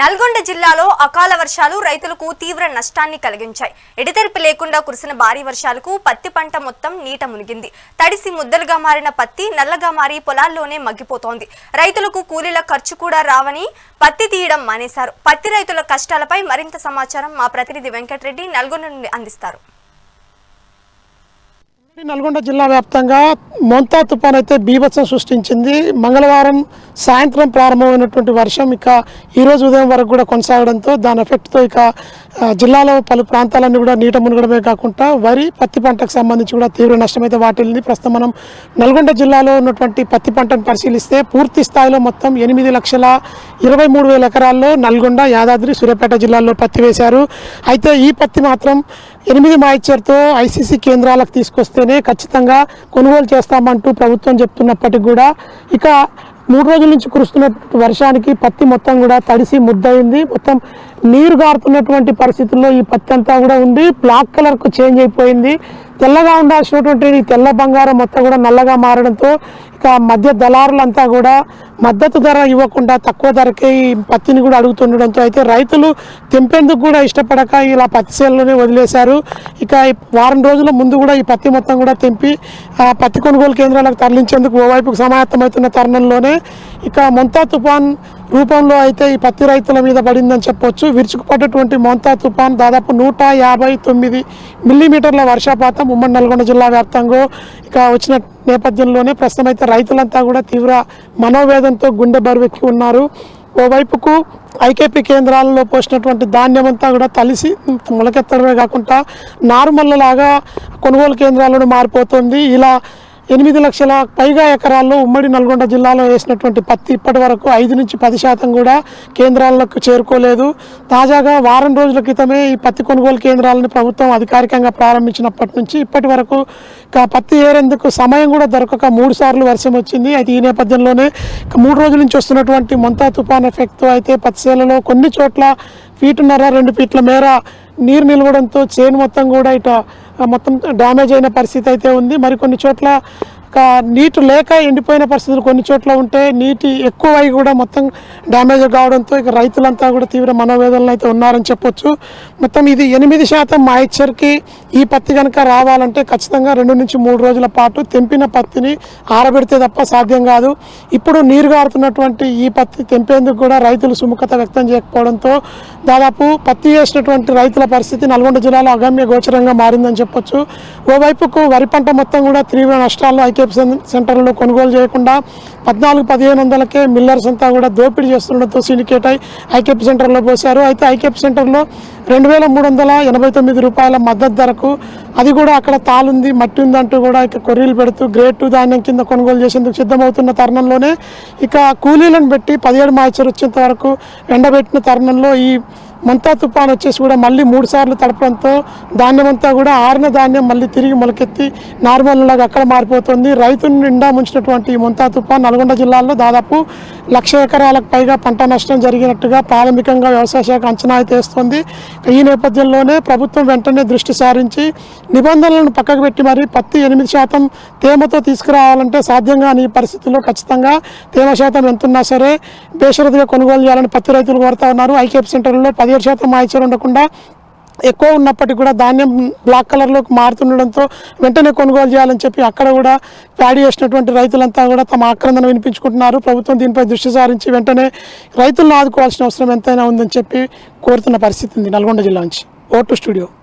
నల్గొండ జిల్లాలో అకాల వర్షాలు రైతులకు తీవ్ర నష్టాన్ని కలిగించాయి. ఎడతెరిపి లేకుండా కురిసిన భారీ వర్షాలకు పత్తి పంట మొత్తం నీట మునిగింది. తడిసి ముద్దలుగా మారిన పత్తి నల్లగా మారి పొలాల్లోనే మగ్గిపోతోంది. రైతులకు కూలీల ఖర్చు కూడా రావని పత్తి తీయడం మానేశారు. పత్తి రైతుల కష్టాలపై మరింత సమాచారం మా ప్రతినిధి వెంకటరెడ్డి నల్గొండ నుండి అందిస్తారు. నల్గొండ జిల్లా వ్యాప్తంగా మొంతా తుఫాన్ అయితే బీభత్సం సృష్టించింది. మంగళవారం సాయంత్రం ప్రారంభమైనటువంటి వర్షం ఇక ఈరోజు ఉదయం వరకు కూడా కొనసాగడంతో దాని ఎఫెక్ట్తో ఇక జిల్లాలో పలు ప్రాంతాలన్నీ కూడా నీట మునగడమే కాకుండా వరి పత్తి పంటకు సంబంధించి కూడా తీవ్ర నష్టం అయితే వాటిల్లింది. ప్రస్తుతం మనం నల్గొండ జిల్లాలో ఉన్నటువంటి పత్తి పంటను పరిశీలిస్తే పూర్తి స్థాయిలో మొత్తం ఎనిమిది లక్షల ఇరవై మూడు వేల ఎకరాల్లో నల్గొండ యాదాద్రి సూర్యాపేట జిల్లాల్లో పత్తి వేశారు. అయితే ఈ పత్తి మాత్రం ఎనిమిది మాయిచర్తో ఐసీసీ కేంద్రాలకు తీసుకొస్తేనే ఖచ్చితంగా కొనుగోలు చేస్తామంటూ ప్రభుత్వం చెప్తున్నప్పటికీ కూడా ఇక మూడు రోజుల నుంచి కురుస్తున్న వర్షానికి పత్తి మొత్తం కూడా తడిసి ముద్దయింది. మొత్తం నీరు గారుతున్నటువంటి పరిస్థితుల్లో ఈ పత్తి అంతా కూడా ఉండి బ్లాక్ కలర్కు చేంజ్ అయిపోయింది. తెల్లగా ఉండాల్సినటువంటి ఈ తెల్ల బంగారం మొత్తం కూడా నల్లగా మారడంతో ఇక మధ్య దళారులంతా కూడా మద్దతు ధర ఇవ్వకుండా తక్కువ ధరకే ఈ పత్తిని కూడా అడుగుతుండడంతో అయితే రైతులు తెంపేందుకు కూడా ఇష్టపడక ఇలా పత్తి సేల్లోనే వదిలేశారు. ఇక వారం రోజుల ముందు కూడా ఈ పత్తి మొత్తం కూడా తెంపి ఆ పత్తి కొనుగోలు కేంద్రాలకు తరలించేందుకు ఓవైపుకు సమాయత్తమవుతున్న తరుణంలోనే ఇక మొంతా తుఫాన్ రూపంలో అయితే ఈ పత్తి రైతుల మీద పడిందని చెప్పొచ్చు. విరుచుకుపడ్డటువంటి మోంతా తుఫాన్ దాదాపు నూట యాభై తొమ్మిది మిల్లీమీటర్ల వర్షపాతం ఉమ్మడి నల్గొండ జిల్లా వ్యాప్తంగా ఇక వచ్చిన నేపథ్యంలోనే ప్రస్తుతం అయితే రైతులంతా కూడా తీవ్ర మనోవేదంతో గుండె బరువెక్కి ఉన్నారు. ఓవైపుకు ఐకేపీ కేంద్రాలలో పోసినటువంటి ధాన్యం అంతా కూడా తలిసి మొలకెత్తడమే కాకుండా నారుమల్లలాగా కొనుగోలు కేంద్రాలను మారిపోతుంది. ఇలా ఎనిమిది లక్షల పైగా ఎకరాల్లో ఉమ్మడి నల్గొండ జిల్లాలో వేసినటువంటి పత్తి ఇప్పటి వరకు ఐదు నుంచి పది శాతం కూడా కేంద్రాలకు చేరుకోలేదు. తాజాగా వారం రోజుల క్రితమే ఈ పత్తి కొనుగోలు కేంద్రాలను ప్రభుత్వం అధికారికంగా ప్రారంభించినప్పటి నుంచి ఇప్పటి వరకు పత్తి ఏరేందుకు సమయం కూడా దొరకక మూడు సార్లు వర్షం వచ్చింది. అయితే ఈ నేపథ్యంలోనే మూడు రోజుల నుంచి వస్తున్నటువంటి మొంతా తుఫాన్ ఎఫెక్ట్తో అయితే పత్తి చేలలో కొన్ని చోట్ల ఫీటున్నర రెండు ఫీట్ల మేర నీరు నిలవడంతో చేను మొత్తం కూడా ఇట మొత్తం డ్యామేజ్ అయిన పరిస్థితి అయితే ఉంది. మరికొన్ని చోట్ల నీటి లేక ఎండిపోయిన పరిస్థితులు కొన్ని చోట్ల ఉంటే నీటి ఎక్కువై కూడా మొత్తం డ్యామేజ్ కావడంతో ఇక రైతులంతా కూడా తీవ్ర మనోవేదనలు అయితే ఉన్నారని చెప్పొచ్చు. మొత్తం ఇది ఎనిమిది శాతం మాయిశ్చర్కి ఈ పత్తి కనుక రావాలంటే ఖచ్చితంగా రెండు నుంచి మూడు రోజుల పాటు తెంపిన పత్తిని ఆరబెడితే తప్ప సాధ్యం కాదు. ఇప్పుడు నీరు గారుతున్నటువంటి ఈ పత్తి తెంపేందుకు కూడా రైతులు సుముఖత వ్యక్తం చేయకపోవడంతో దాదాపు పత్తి వేసినటువంటి రైతుల పరిస్థితి నల్గొండ జిల్లాలో అగమ్య గోచరంగా మారిందని చెప్పొచ్చు. ఓవైపుకు వరి పంట మొత్తం కూడా తీవ్ర నష్టాల్లో ఐకేపీ సెం- సెంటర్లో కొనుగోలు చేయకుండా పద్నాలుగు పదిహేను వందలకే మిల్లర్స్ అంతా కూడా దోపిడీ చేస్తుండటంతో సిండికేట్ అయి ఐకేపీ సెంటర్లో పోశారు. అయితే ఐకేపీ సెంటర్లో రెండు వేల మూడు వందల ఎనభై తొమ్మిది రూపాయల మద్దతు ధరకు అది కూడా అక్కడ తాలుంది మట్టి ఉందంటూ కూడా ఇక కొర్రీలు పెడుతూ గ్రేడ్ టూ ధాన్యం కింద కొనుగోలు చేసేందుకు సిద్ధమవుతున్న తరుణంలోనే ఇక కూలీలను పెట్టి పదిహేడు మాయిచర్ వచ్చేంత వరకు ఎండబెట్టిన తరుణంలో ఈ మంతా తుఫాన్ వచ్చేసి కూడా మళ్ళీ మూడు సార్లు తడపడంతో ధాన్యం అంతా కూడా ఆరిన ధాన్యం మళ్ళీ తిరిగి మొలకెత్తి నార్మల్ లాగా అక్కడ మారిపోతుంది. రైతు నిండా ముంచినటువంటి ఈ తుఫాన్ నల్గొండ జిల్లాలో దాదాపు లక్ష ఎకరాలకు పైగా పంట నష్టం జరిగినట్టుగా ప్రాథమికంగా వ్యవసాయ శాఖ అంచనా అయితే ఈ నేపథ్యంలోనే ప్రభుత్వం వెంటనే దృష్టి సారించి నిబంధనలను పక్కకు పెట్టి మరి పత్తి ఎనిమిది శాతం తేమతో తీసుకురావాలంటే సాధ్యం కాని ఈ పరిస్థితుల్లో ఖచ్చితంగా తేమ శాతం ఎంతున్నా సరే బేషరతుగా కొనుగోలు చేయాలని పత్తి రైతులు కోరుతా ఉన్నారు. ఐకేఎఫ్ సెంటర్లో పదిహేడు శాతం మాయిచర్ ఉండకుండా ఎక్కువ ఉన్నప్పటికీ కూడా ధాన్యం బ్లాక్ కలర్లోకి మారుతుండడంతో వెంటనే కొనుగోలు చేయాలని చెప్పి అక్కడ కూడా ప్యాడీ చేసినటువంటి రైతులంతా కూడా తమ ఆక్రందన వినిపించుకుంటున్నారు. ప్రభుత్వం దీనిపై దృష్టి సారించి వెంటనే రైతులను ఆదుకోవాల్సిన అవసరం ఎంతైనా ఉందని చెప్పి కోరుతున్న పరిస్థితి ఉంది నల్గొండ జిల్లా నుంచి. Vote studio.